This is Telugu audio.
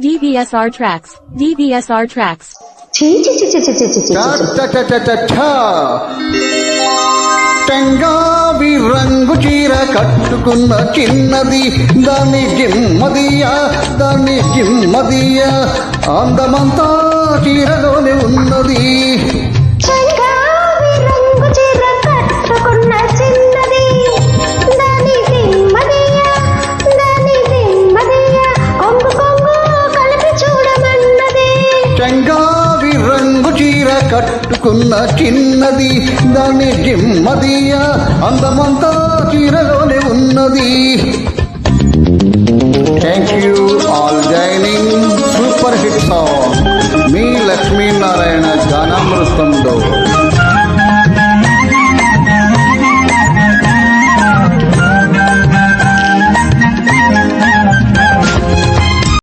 DVSR tracks, DVSR tracks. టంగావి రంగు చీర కట్టుకున్న చిన్నది దాని గిమ్మదియా దాని గిమ్మదియా. అందమంతా చీరలోనే ఉంది చెంగావి రంగు చీర కట్టుకున్న చిన్నది దాని జిమ్మదియ అందమంతా చీరలోనే ఉన్నది. Thank you all joining super hit song me Lakshminarayana గానామృతంలో.